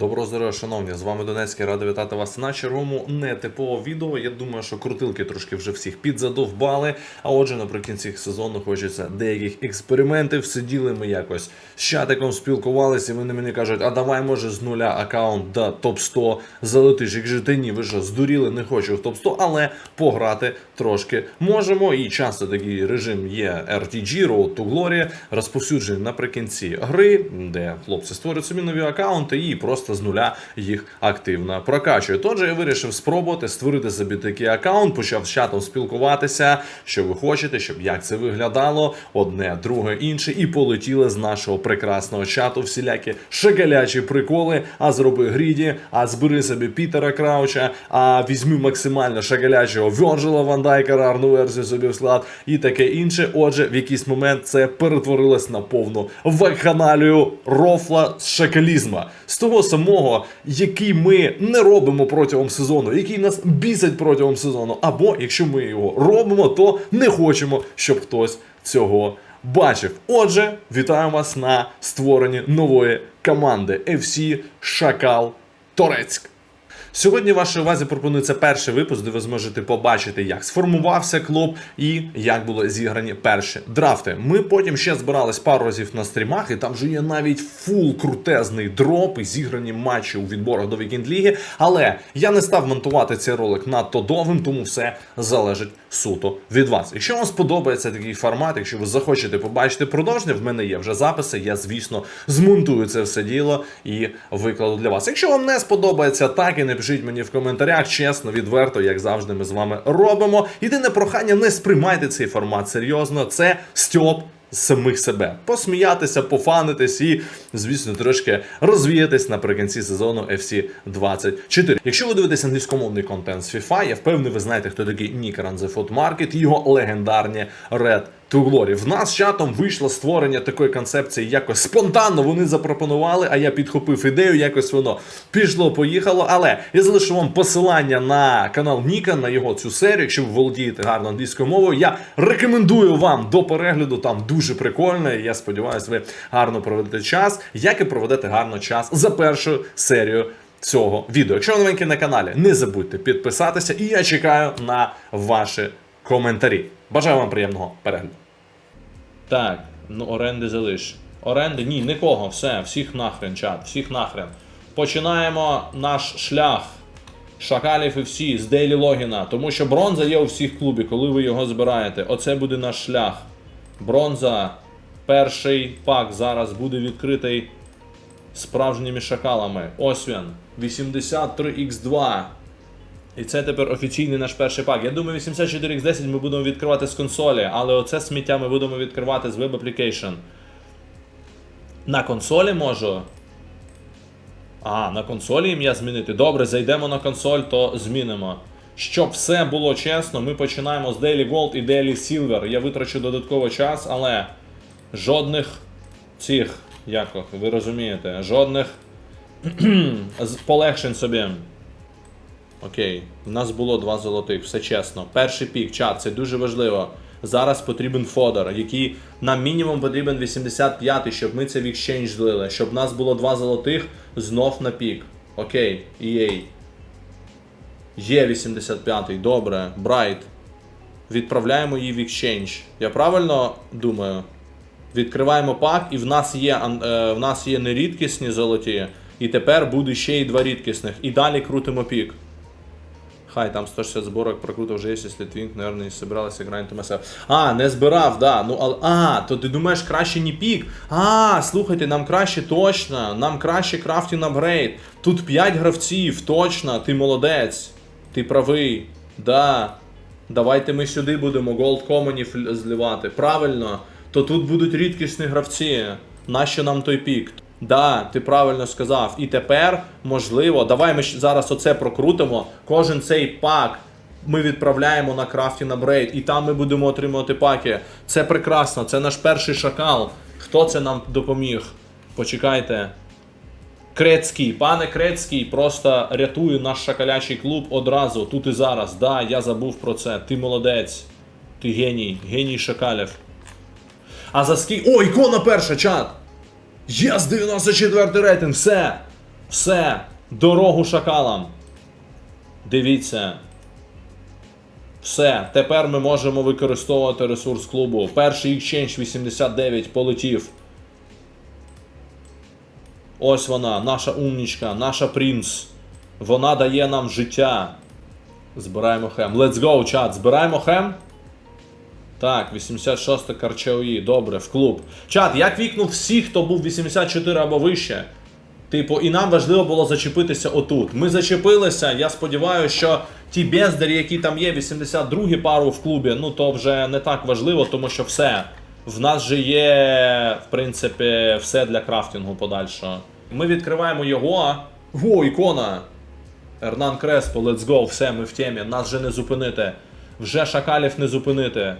Доброго здоров'я, шановні! З вами Донецький, радий вітати вас на черговому нетиповому відео. Я думаю, що крутилки трошки вже всіх підзадовбали. А отже, наприкінці сезону хочеться деяких експериментів. Сиділи ми якось з чатиком, спілкувалися. і Вони мені кажуть, а давай, може, з нуля аккаунт до топ 100 залетиш. Як же ти ні, ви що, здуріли, не хочу в топ 100, але пограти трошки можемо. І часто такий режим є RTG, Road to Glory, розповсюджений наприкінці гри, де хлопці створюють собі нові аккаунти і просто з нуля їх активно прокачують. Отже, я вирішив спробувати створити собі такий аккаунт, почав з чатом спілкуватися, що ви хочете, щоб як це виглядало, одне, друге, інше, і полетіли з нашого прекрасного чату всілякі шакалячі приколи. А зроби гріді, а збери собі Пітера Крауча, а візьми максимально шакалячого Вьорджела Ван Дайка, рарну версію собі в склад і таке інше. Отже, в якийсь момент це перетворилось на повну вакханалію рофла з шакалізма. З того самого, який ми не робимо протягом сезону, який нас бісить протягом сезону. Або якщо ми його робимо, то не хочемо, щоб хтось цього бачив. Отже, вітаю вас на створенні нової команди FC Шакал Торецьк. Сьогодні вашій увазі пропонується перший випуск, де ви зможете побачити, як сформувався клуб і як були зіграні перші драфти. Ми потім ще збирались пару разів на стрімах, і там вже є навіть фул крутезний дроп і зіграні матчі у відборах до Вікінд Ліги. Але я не став монтувати цей ролик надто довгим, тому все залежить суто від вас. Якщо вам сподобається такий формат, якщо ви захочете побачити продовження, в мене є вже записи. Я, звісно, змонтую це все діло і викладу для вас. Якщо вам не сподобається, так і напишіть мені в коментарях, чесно, відверто, як завжди, ми з вами робимо. Єдине прохання, не сприймайте цей формат серйозно. Це стьоп самих себе. Посміятися, пофанитись і, звісно, трошки розвіятись наприкінці сезону FC 24. Якщо ви дивитесь англійськомовний контент з FIFA, я впевнений, ви знаєте, хто такий The Food Market його легендарні Red Glory. В нас чатом вийшло створення такої концепції якось спонтанно. Вони запропонували, а я підхопив ідею, якось воно пішло, поїхало. Але я залишу вам посилання на канал Ніка, на його цю серію. Якщо ви володієте гарно англійською мовою, я рекомендую вам до перегляду. Там дуже прикольно. І я сподіваюся, ви гарно проведете час, як і проведете гарно час за першою серією. Цього відео. Якщо ви новенькі на каналі, не забудьте підписатися, і я чекаю на ваші коментарі. Бажаю вам приємного перегляду. Так, ну оренди залиш. Оренди? Ні, нікого, все, всіх нахрен, чат, всіх нахрен. Починаємо наш шлях шакалів і всі з Дейлі Логіна, тому що бронза є у всіх клубі, коли ви його збираєте. Оце буде наш шлях. Бронза. Перший пак зараз буде відкритий справжніми шакалами. Ось він. 83x2. І це тепер офіційний наш перший пак. Я думаю, 84x10 ми будемо відкривати з консолі, але оце сміття ми будемо відкривати з Web Application. На консолі можу. А, на консолі ім'я змінити. Добре, зайдемо на консоль, то змінимо. Щоб все було чесно, ми починаємо з Daily Gold і Daily Silver. Я витрачу додатковий час, але жодних цих, як ви розумієте, жодних полегшень собі. Окей, в нас було два золотих, все чесно. Перший пік, чат, це дуже важливо. Зараз потрібен фодер, який нам мінімум потрібен 85, щоб ми це в exchange злили. Щоб в нас було два золотих знов на пік. Окей, EA. Є 85-й, добре. Брайт. Відправляємо її в exchange. Я правильно думаю? Відкриваємо пак, і в нас є е, в нас є нерідкісні золоті. І тепер буде ще й два рідкісних. І далі крутимо пік. Хай, там 160 зборок прокрутив вже є, якщо Твінк, наверное, не собиралися грати МСФ. А, не збирав, да. Ну, але. А, то ти думаєш краще не пік. А, слухайте, нам краще точно. Нам краще крафтінг апгрейд. Тут 5 гравців, точно, ти молодець. Ти правий. Да. Давайте ми сюди будемо голд комонів зливати. Правильно. То тут будуть рідкісні гравці. Нащо нам той пік? Да, ти правильно сказав. І тепер, можливо, давай ми зараз оце прокрутимо. Кожен цей пак ми відправляємо на крафтінг апгрейд, і там ми будемо отримувати паки. Це прекрасно, це наш перший шакал. Хто це нам допоміг? Почекайте. Крецький, пане Крецький, просто рятує наш шакалячий клуб одразу, тут і зараз. Да, я забув про це. Ти молодець. Ти геній, геній шакалів. А за скільки. О, ікона перша, чат! Єс, 94 рейтинг, все! Все, дорогу шакалам. Дивіться. Все, тепер ми можемо використовувати ресурс клубу. Перший екшенж 89 полетів. Ось вона, наша умнічка, наша принц. Вона дає нам життя. Збираємо хем. Let's go, чат. Збираємо хем. Так, 86 Карчаої. Добре, в клуб. Чат, я квікнув всіх, хто був 84 або вище. Типу, і нам важливо було зачепитися отут. Ми зачепилися. Я сподіваюся, що ті бездарі, які там є, 82 пару в клубі, ну то вже не так важливо, тому що все. В нас же є, в принципі, все для крафтингу подальшого. Ми відкриваємо його. О, ікона! Ернан Креспо, let's go, все, ми в темі. Нас вже не зупинити. Вже шакалів не зупинити.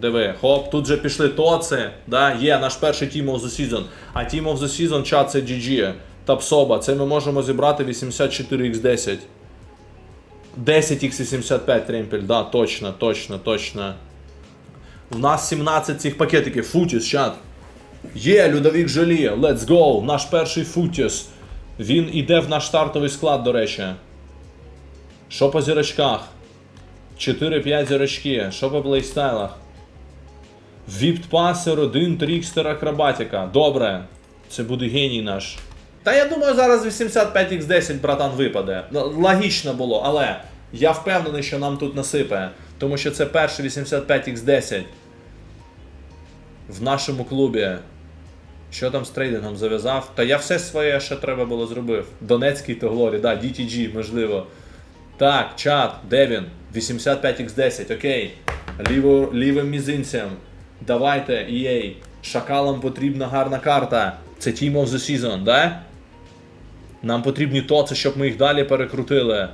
Диви, хоп, тут же пішли тоци. Да, є наш перший Team of the Season. А Team of the Season чат це GG. Тапсоба. Це ми можемо зібрати 84x10. 10x85 тремпель, да, точно, точно, точно. У нас 17 цих пакетиків. Футіс, чат. Є, Людовік Жолі, let's go, наш перший Футіс. Він іде в наш стартовий склад, до речі. Що по зірочках? 4-5 зірочки. Що по плейстайлах? Віпт-пасер 1, трікстер акробатика. Добре. Це буде геній наш. Та я думаю, зараз 85x10, братан, випаде. Логічно було, але я впевнений, що нам тут насипе. Тому що це перший 85x10 в нашому клубі. Що там з трейдингом зав'язав? Та я все своє, що треба було зробив. Донецький то Глорі, да, DTG, можливо. Так, чат, де він? 85x10, окей. Ліво, лівим мізинцем. Давайте, EA. Шакалам потрібна гарна карта. Це Team of the Season, да? Нам потрібні тоци, щоб ми їх далі перекрутили.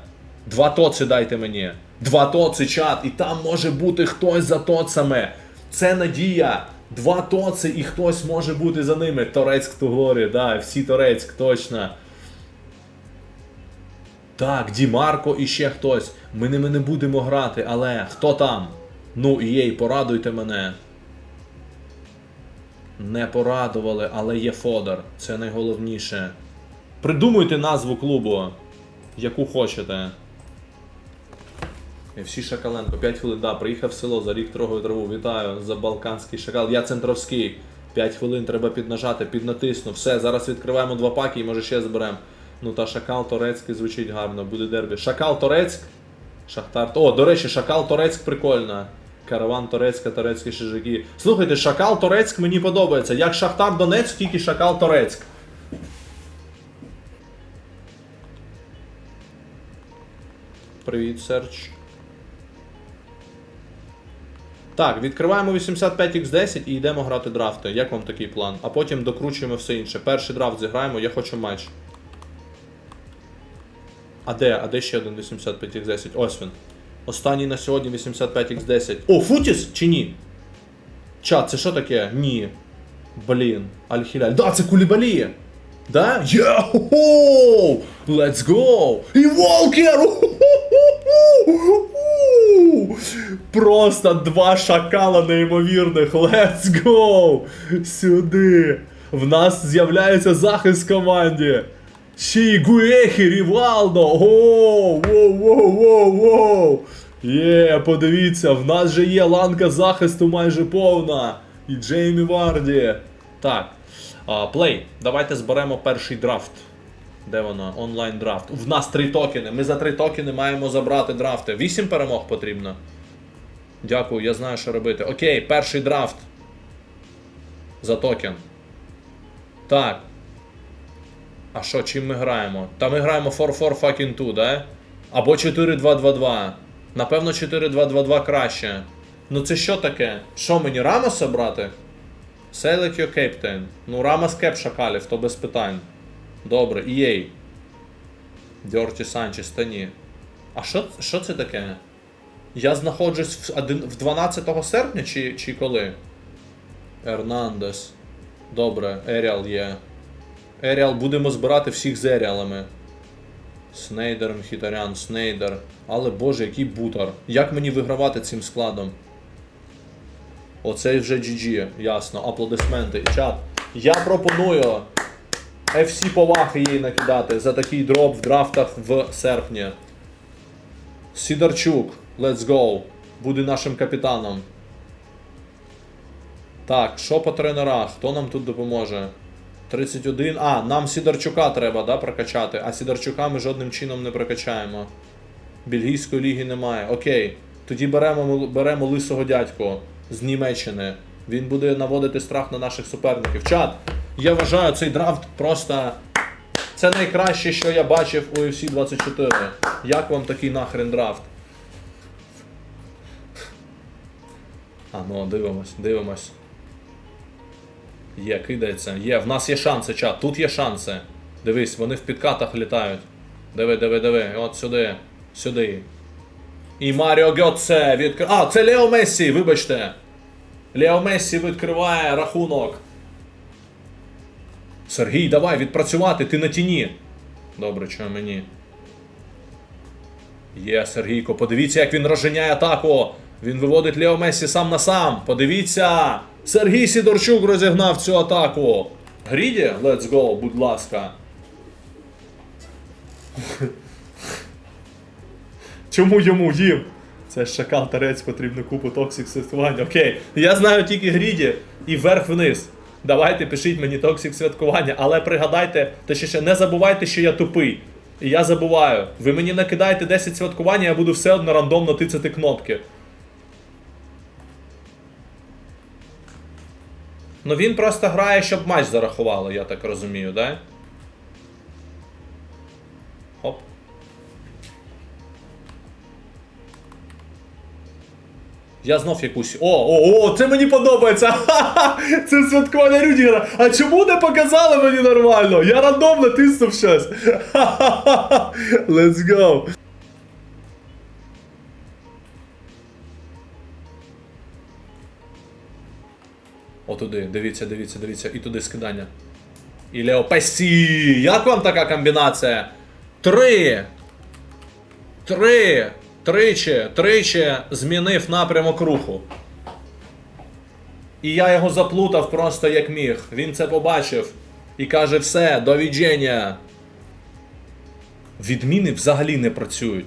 Два тоци дайте мені. Два тоци, чат. І там може бути хтось за тоцами. Це надія. Два тоци і хтось може бути за ними. Торецьк ту глорі, да, всі Торецьк, точно. Так, Дімарко і ще хтось. Ми ними не будемо грати, але хто там? Ну, їй, порадуйте мене. Не порадували, але є фодор. Це найголовніше. Придумуйте назву клубу, яку хочете. І всі Шакаленко, 5 хвилин, да, приїхав в село, за рік трогою траву. Вітаю за Балканський шакал. Я центровський. 5 хвилин треба піднажати, піднатисну. Все, зараз відкриваємо два паки і може ще зберемо. Ну та Шакал Торецький звучить гарно, буде дербі. Шакал Торецьк. Шахтар. О, до речі, Шакал Торецьк прикольно. Караван Торецька, Торецькі шижаки. Слухайте, Шакал Торецьк мені подобається. Як Шахтар Донецьк, тільки Шакал Торецьк. Привіт, Серч. Так, відкриваємо 85x10 і йдемо грати драфти. Як вам такий план? А потім докручуємо все інше. Перший драфт зіграємо, я хочу матч. А де? А де ще один 85x10? Ось він. Останній на сьогодні 85x10. О, Футіс чи ні? Чат, це що таке? Ні. Блін. Аль-Хіляль. Да, це Кулібалі! Да? Йо-хо-хо! Let's go! І Волкер! Просто два шакала неймовірних. Let's go! Сюди! В нас з'являється захист в команді. Ще Рівалдо! Оу! Воу, воу, воу, воу! Є, подивіться, в нас же є ланка захисту майже повна. І Джеймі Варді. Так. Плей. Давайте зберемо перший драфт. Де воно? Онлайн драфт. В нас три токени. Ми за три токени маємо забрати драфти. Вісім перемог потрібно. Дякую, я знаю, що робити. Окей, перший драфт. За токен. Так. А що, чим ми граємо? Та ми граємо 4-4 fucking 2, да? Або 4-2-2-2. Напевно, 4-2-2-2 краще. Ну це що таке? Що мені Рамоса брати? Select your captain. Ну, Рамос кеп шакалів, то без питань. Добре, EA. Дьорті Санчес, та ні. А що, що це таке? Я знаходжусь в, один, в 12 серпня чи, чи коли? Ернандес. Добре, Еріал є. Еріал будемо збирати всіх з Еріалами. Снейдер, Мхітарян, Снейдер. Але боже, який бутер. Як мені вигравати цим складом? Оце вже GG, ясно. Аплодисменти. І чат. Я пропоную FC поваги їй накидати за такий дроп в драфтах в серпні. Сідорчук, let's go. Буде нашим капітаном. Так, що по тренерах? Хто нам тут допоможе? 31. А, нам Сідорчука треба, да, прокачати. А Сідорчука ми жодним чином не прокачаємо. Бельгійської ліги немає. Окей. Тоді беремо, беремо лисого дядьку з Німеччини. Він буде наводити страх на наших суперників. Чат, я вважаю цей драфт просто. Це найкраще, що я бачив у UFC 24. Як вам такий нахрен драфт? А, ну дивимось, дивимось. Є, кидається. Є, в нас є шанси, чат. Тут є шанси. Дивись, вони в підкатах літають. Диви, диви, диви. От сюди. Сюди. І Маріо Гьотце відкр... А, це Лео Мессі, вибачте. Лео Мессі відкриває рахунок. Сергій, давай відпрацювати, ти на тіні. Добре, чого мені? Є, Сергійко, подивіться, як він розженяє атаку. Він виводить Лео Мессі сам на сам. Подивіться. Сергій Сідорчук розігнав цю атаку. Гріді, let's go, будь ласка. Чому йому їм? Це ж шакал тарець, потрібно купу токсик святкування. Окей. Я знаю тільки гріді і вверх-вниз. Давайте пишіть мені токсик святкування, але пригадайте, точніше, не забувайте, що я тупий. І я забуваю. Ви мені накидаєте 10 святкування, я буду все одно рандомно тицяти кнопки. Ну він просто грає, щоб матч зарахувало, я так розумію, да? Хоп. Я знов якусь. О, о, о, це мені подобається! Ха-ха! Це святкування Рюдігера. А чому не показали мені нормально? Я рандомно тиснув щось. Ха-ха-ха! Let's go! О, туди, дивіться, дивіться, дивіться, і туди скидання. І Лео Песі! Як вам така комбінація? Три! Три! Тричі, тричі змінив напрямок руху. І я його заплутав просто як міг. Він це побачив і каже: все, до відження. Відміни взагалі не працюють.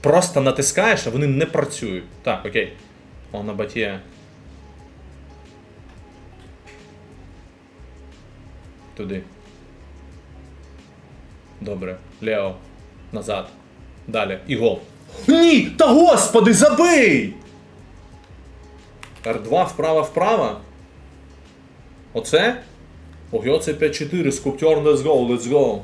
Просто натискаєш, а вони не працюють. Так, окей. О, на батє. Туди. Добре. Лео. Назад. Далі. І гол. Ні! Та господи, забий! R2 вправо вправо. Оце? Ого, це 5-4. Скуптер, let's go, let's go.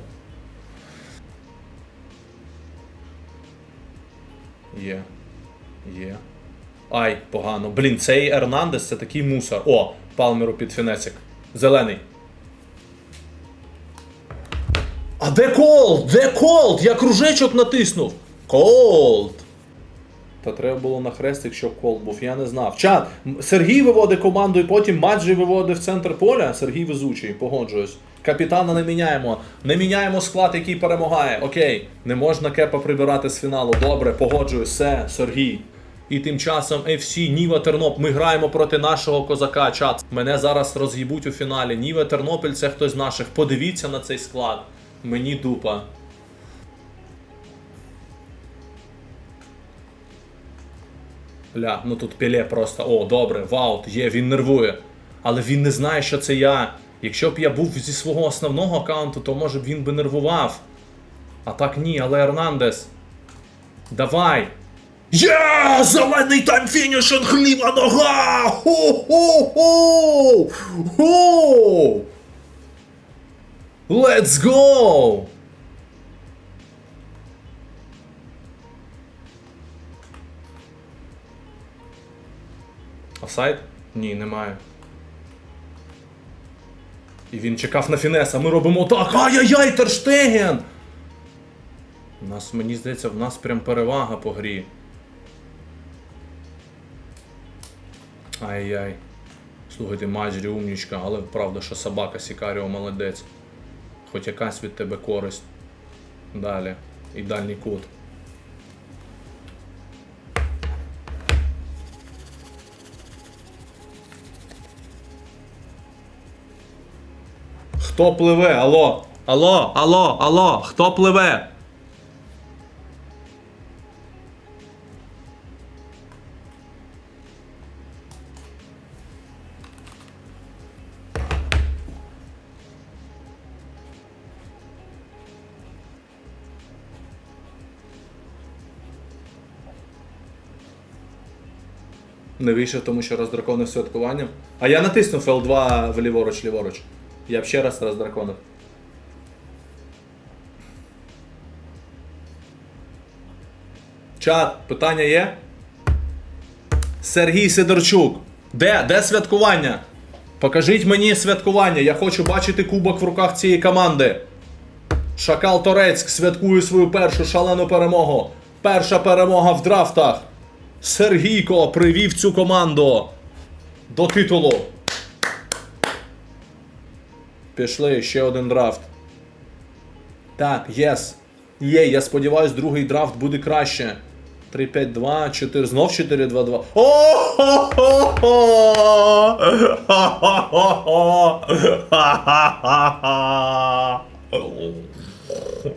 Є. Є. Ай, погано. Блін, цей Ернандес це такий мусор. О, Палмеру під фінесик. Зелений. А де Колд? Де Колд? Я кружечок натиснув. Колд. Та треба було на хрестик, щоб колд був, я не знав. Чат, Сергій виводить команду і потім Маджі виводить в центр поля. Сергій везучий, погоджуюсь. Капітана не міняємо. Не міняємо склад, який перемагає. Окей, не можна кепа прибирати з фіналу. Добре, погоджуюсь, все, Сергій. І тим часом FC Ніва Терноп. Ми граємо проти нашого козака. Чат. Мене зараз роз'їбуть у фіналі. Ніва Тернопіль це хтось з наших. Подивіться на цей склад. Мені дупа. Ля, ну тут піле просто. О, добре, ваут, є, він нервує. Але він не знає, що це я. Якщо б я був зі свого основного аккаунту, то може б він би нервував. А так ні, але Ернандес. Давай. Є! Зелений таймфінішинг, ліва нога! Ху-ху-ху! Ху! Let's go! Офсайд? Ні, немає. І він чекав на фінес, а ми робимо так. Ай-яй-яй, Терштеген! У нас, мені здається, в нас прям перевага по грі. Ай-яй. Слухайте, Маджрі умнічка, але правда, що собака Сікаріо молодець. Хоч якась від тебе користь. Далі. І дальній кут. Хто пливе? Алло? Алло, алло, алло, хто пливе? Не вийшов, тому що роздраконив святкуванням. А я натиснув L2 в ліворуч, ліворуч. Я б ще раз роздраконив. Чат, питання є? Сергій Сидорчук. Де? Де святкування? Покажіть мені святкування. Я хочу бачити кубок в руках цієї команди. Шакал Торецьк святкує свою першу шалену перемогу. Перша перемога в драфтах. Сергійко привів цю команду до титулу. Пішли ще один драфт. Так, єс. Є, я сподіваюсь, другий драфт буде краще. 3-5-2, 4, знов 4-2-2. О!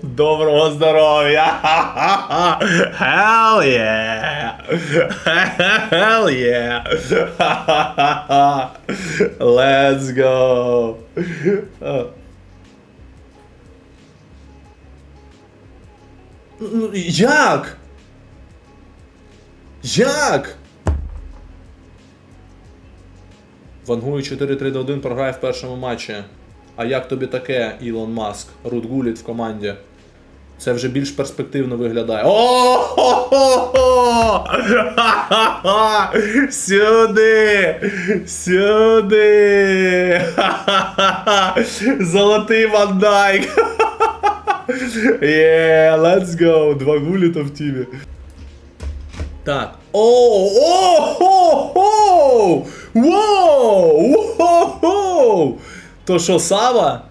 Доброго здоров'я! Hell yeah! Hell yeah! Let's go! Як? Як? Вангую 4-3-1 програє в першому матчі. А як тобі таке, Ілон Маск? Рут Гуліт в команді. Це вже більш перспективно виглядає. О! Сюди! Сюди! Золотий Ван Дайк! Yeah, let's go! Два гуліта в тімі. Так. О, о, хо! Воу! То що, Сава?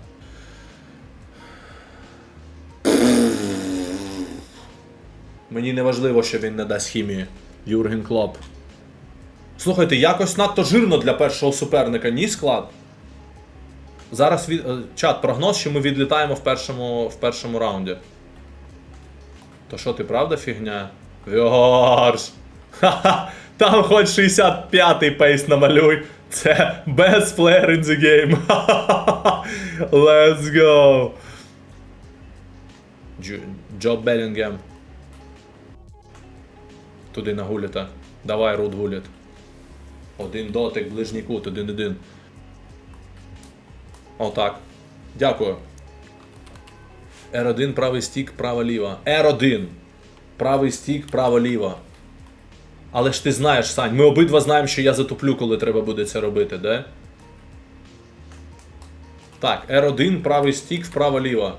Мені не важливо, що він не дасть хімії. Юрген Клоп. Слухайте, якось надто жирно для першого суперника, ні склад. Зараз від... е, чат, прогноз, що ми відлітаємо в першому, в першому раунді. То що ти правда фігня? Вьорж! Ха-ха! Там хоч 65-й пейс намалюй. Це best player in the game. Let's go. Джо, Белінгем. Туди на гуліта. Давай, Рут гуліт. Один дотик, ближній кут, один-один. Отак. Дякую. R1, правий стік, право-ліво. R1. Правий стік, право-ліво. Але ж ти знаєш, Сань, ми обидва знаємо, що я затуплю, коли треба буде це робити, де? Так, R1, правий стік, вправо-ліво.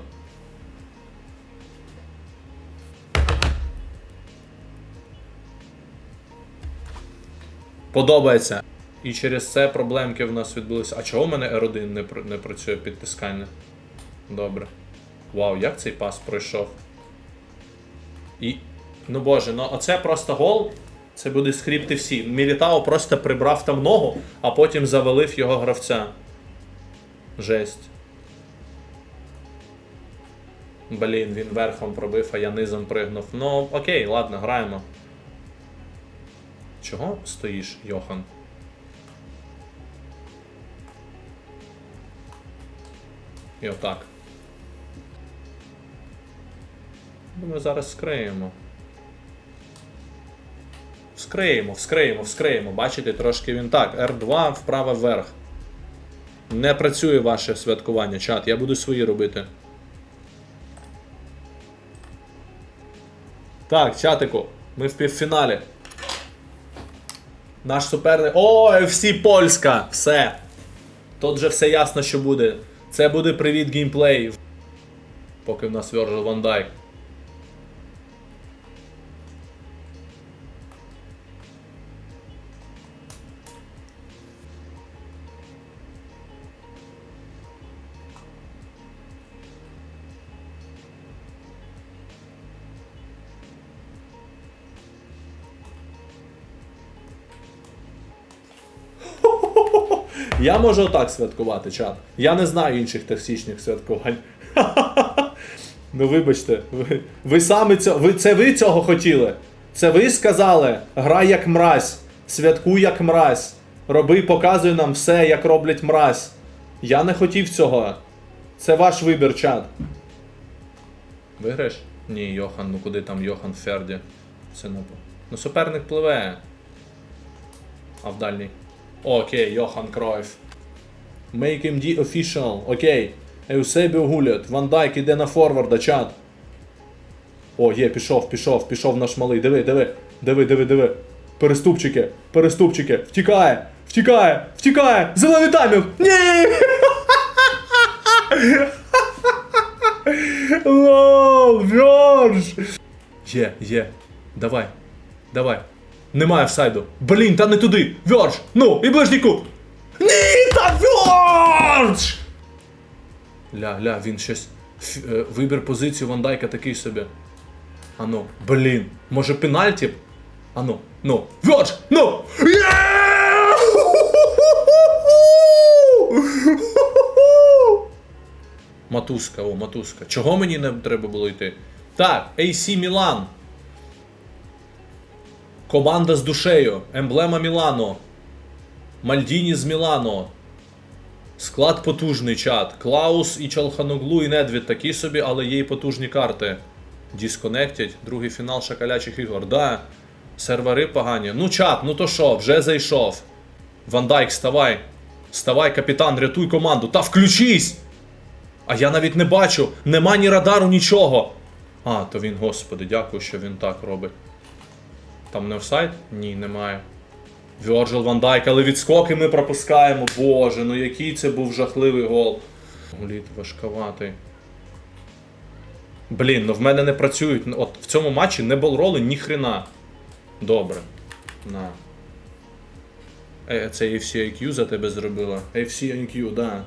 Подобається. І через це проблемки в нас відбулися. А чого в мене R1 не, пр- не працює підтискання? Добре. Вау, як цей пас пройшов? І. Ну боже, ну оце просто гол. Це буде скрипти всі. Мілітао просто прибрав там ногу, а потім завалив його гравця. Жесть. Блін, він верхом пробив, а я низом пригнув. Ну, окей, ладно, граємо. Чого стоїш, Йохан? І отак. Думаю, зараз скриємо. Вскриємо, вскриємо, вскриємо. Бачите, трошки він так. R2 вправо вверх. Не працює ваше святкування, чат. Я буду свої робити. Так, чатику, ми в півфіналі. Наш суперник. О, FC Польська! Все. Тут вже все ясно, що буде. Це буде привіт геймплей. Поки в нас Virgil Van Dijk. Я можу отак святкувати, чат. Я не знаю інших токсичних святкувань. Ну вибачте, ви, саме цього. Це ви цього хотіли. Це ви сказали, грай як мразь, святкуй як мразь. Роби, показуй нам все, як роблять мразь. Я не хотів цього. Це ваш вибір, чат. Виграєш? Ні, Йохан, ну куди там Йохан Ферді? Це не. Ну суперник пливе. А в дальній. Окей, Йохан Кройф. Make the official. Окей. Еусебіо гулять. Ван Дайк іде на форварда, чат. О, є, пішов, пішов, пішов наш малий. Диви, диви, диви, диви, диви. Переступчики, переступчики. Втікає, втікає, втікає. Зелений таймінг. Ні! Лол, Жорж! Є, є. Давай. Давай. Немає офсайду. Блін, та не туди. Вьорж! Ну, і ближній кут. Ні, та Вьорж! Ля, ля, він щось. ф- е, Вибір позицію Ван Дайка такий собі. Ану, блін. Може пенальті? Ану, ну. Вьорж! Ну! Матуска, о, матуска. Чого мені не треба було йти? Так, AC Мілан. Команда з душею. Емблема Мілано. Мальдіні з Мілано. Склад потужний чат. Клаус і Чалханоглу і Недвід такі собі, але є й потужні карти. Disconnected, другий фінал шакалячих ігор. Да. Сервери погані. Ну, чат, ну то що, вже зайшов. Ван Дайк, ставай. Ставай, капітан, рятуй команду. Та включись! А я навіть не бачу, нема ні радару, нічого. А, то він, господи, дякую, що він так робить. Там не офсайд? Ні, немає. Вьорджил Ван Дайк, але відскоки ми пропускаємо. Боже, ну який це був жахливий гол. Голіт важковатий. Блін, ну в мене не працюють. Ну, От в цьому матчі не болроли ні хрена. Добре. На. Е, це AFC IQ за тебе зробила. AFC IQ, да.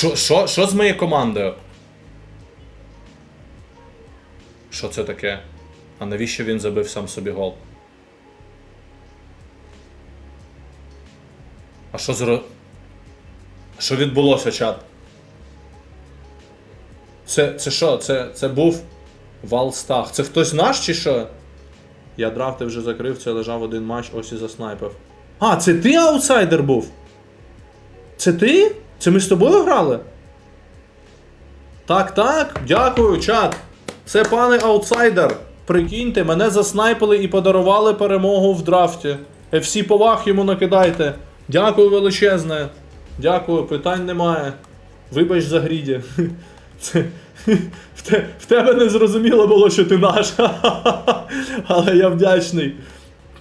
Що, що, що з моєю командою? Що це таке? А навіщо він забив сам собі гол? А що зро... Що відбулося, чат? Це, це що? Це, це був Валстах. Це хтось наш чи що? Я драфти вже закрив, це лежав один матч, ось і заснайпив. А, це ти аутсайдер був? Це ти? Це ми з тобою грали? Так, так, дякую, чат. Це пане аутсайдер. Прикиньте, мене заснайпили і подарували перемогу в драфті. FC поваг йому накидайте. Дякую величезне. Дякую, питань немає. Вибач за гріді. Це... В, тебе не зрозуміло було, що ти наш. Але я вдячний.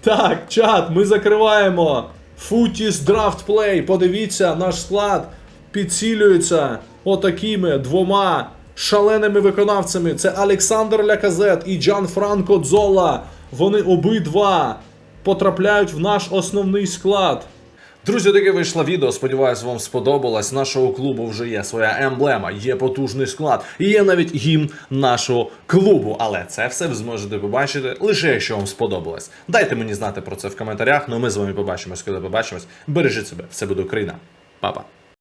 Так, чат, ми закриваємо. Футіс Драфт Плей. Подивіться, наш склад підсилюється отакими двома шаленими виконавцями. Це Олександр Ляказет і Джан Франко Дзола. Вони обидва потрапляють в наш основний склад. Друзі, таке вийшло відео. Сподіваюсь, вам сподобалось. Нашого клубу вже є своя емблема, є потужний склад, і є навіть гімн нашого клубу. Але це все ви зможете побачити лише якщо вам сподобалось. Дайте мені знати про це в коментарях. Ну ми з вами побачимось, коли побачимось. Бережіть себе, все буде Україна. Па-па.